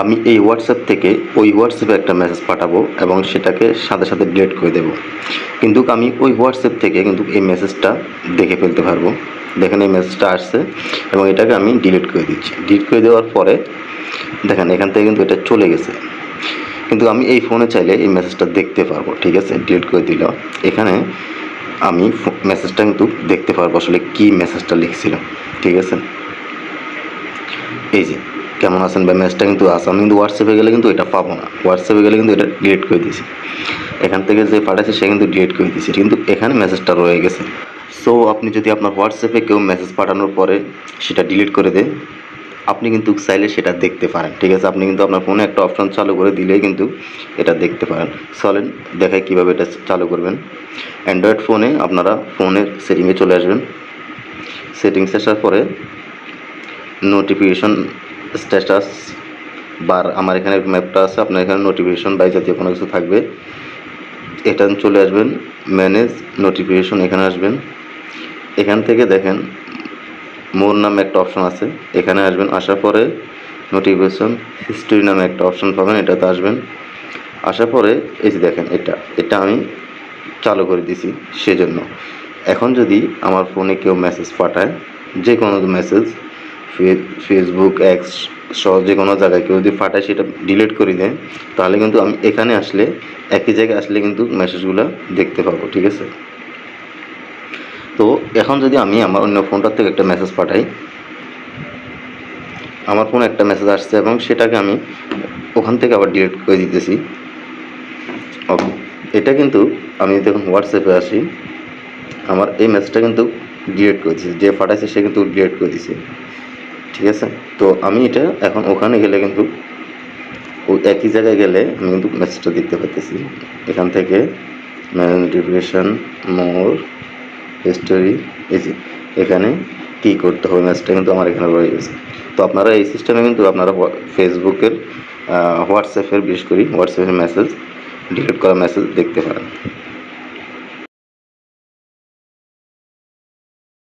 আমি এই হোয়াটসঅ্যাপ থেকে ওই হোয়াটসঅ্যাপে একটা মেসেজ পাঠাবো এবং সেটাকে সাথে সাথে ডিলিট করে দেবো। কিন্তু আমি ওই হোয়াটসঅ্যাপ থেকে কিন্তু এই মেসেজটা দেখে ফেলতে পারব। দেখেন এই মেসেজটা আসছে এবং এটাকে আমি ডিলিট করে দিচ্ছি। ডিলিট করে দেওয়ার পরে দেখেন এখান থেকে কিন্তু এটা চলে গেছে। কিন্তু আমি এই ফোনে চাইলে এই মেসেজটা দেখতে পারব, ঠিক আছে? ডিলিট করে দিল। এখানে আমি মেসেজটা কিন্তু দেখতে পারব আসলে কী মেসেজটা লিখছিলাম ঠিক আছে? এই যে। কেমন আছেন বা মেসেজটা কিন্তু আছে। আমি কিন্তু হোয়াটসঅ্যাপে গেলে কিন্তু এটা পাবো না। হোয়াটসঅ্যাপে গেলে কিন্তু এটা ডিলিট করে দিয়েছি। এখান থেকে যে পাঠাচ্ছে সে কিন্তু ডিলিট করে দিয়েছে। কিন্তু এখানে মেসেজটা রয়ে গেছে। সো আপনি যদি আপনার হোয়াটসঅ্যাপে কেউ মেসেজ পাঠানোর পরে সেটা ডিলিট করে দেয়, আপনি কিন্তু চাইলে সেটা দেখতে পারেন। ঠিক আছে? আপনি কিন্তু আপনার ফোনে একটা অপশন চালু করে দিলেই কিন্তু এটা দেখতে পারেন। চলেন দেখায় কীভাবে এটা চালু করবেন। অ্যান্ড্রয়েড ফোনে আপনারা ফোনের সেটিংয়ে চলে আসবেন। সেটিংস আসার পরে নোটিফিকেশন স্ট্যাটাস বার আমার এখানে ম্যাপটা আছে, আপনার এখানে নোটিফিকেশন বাই জাতীয় কোনো কিছু থাকবে। এটা চলে আসবেন ম্যানেজ নোটিফিকেশন এখানে আসবেন। এখান থেকে দেখেন, মোর নামে একটা অপশন আছে, এখানে আসবেন, আসার পরে নোটিফিকেশন হিস্ট্রি নামে একটা অপশন পাবেন, এটাতে আসবেন। আসার পরে, এই যে দেখেন, এটা এটা আমি চালু করে দিছি সেজন্য। এখন যদি আমার ফোনে কেউ মেসেজ পাঠায় যে কোনো মেসেজ ফেসবুক এক্স সহ যে কোনো জায়গায় কেউ যদি পাঠায় সেটা ডিলিট করে দেয়, তাহলে কিন্তু আমি এখানে আসলে একই জায়গায় আসলে কিন্তু মেসেজগুলো দেখতে পাবো, ঠিক আছে? তো এখন যদি আমি আমার অন্য ফোনটার থেকে একটা মেসেজ পাঠাই, আমার ফোনে একটা মেসেজ আসছে এবং সেটাকে আমি ওখান থেকে আবার ডিলিট করে দিতেছি। ওকে এটা কিন্তু আমি দেখুন হোয়াটসঅ্যাপে আসি, আমার এই মেসেজটা কিন্তু ডিলিট করে দিয়েছে যে পাঠাইছে সে কিন্তু ডিলিট করে দিয়েছে ঠিক আছে? তো আমি এটা এখন ওখানে গেলে কিন্তু ওই একই জায়গায় গেলে আমি কিন্তু মেসেজটা দেখতে পাচ্ছি এখান থেকে নোটিফিকেশান মোর হিস্টোরি এই এখানে কী করতে হবে মেসেজটা কিন্তু আমার এখানে রয়ে গেছে। তো আপনারা এই সিস্টেমে কিন্তু আপনারা ফেসবুকের হোয়াটসঅ্যাপের বিশেষ করি হোয়াটসঅ্যাপের মেসেজ ডিলিট করা মেসেজ দেখতে পারেন।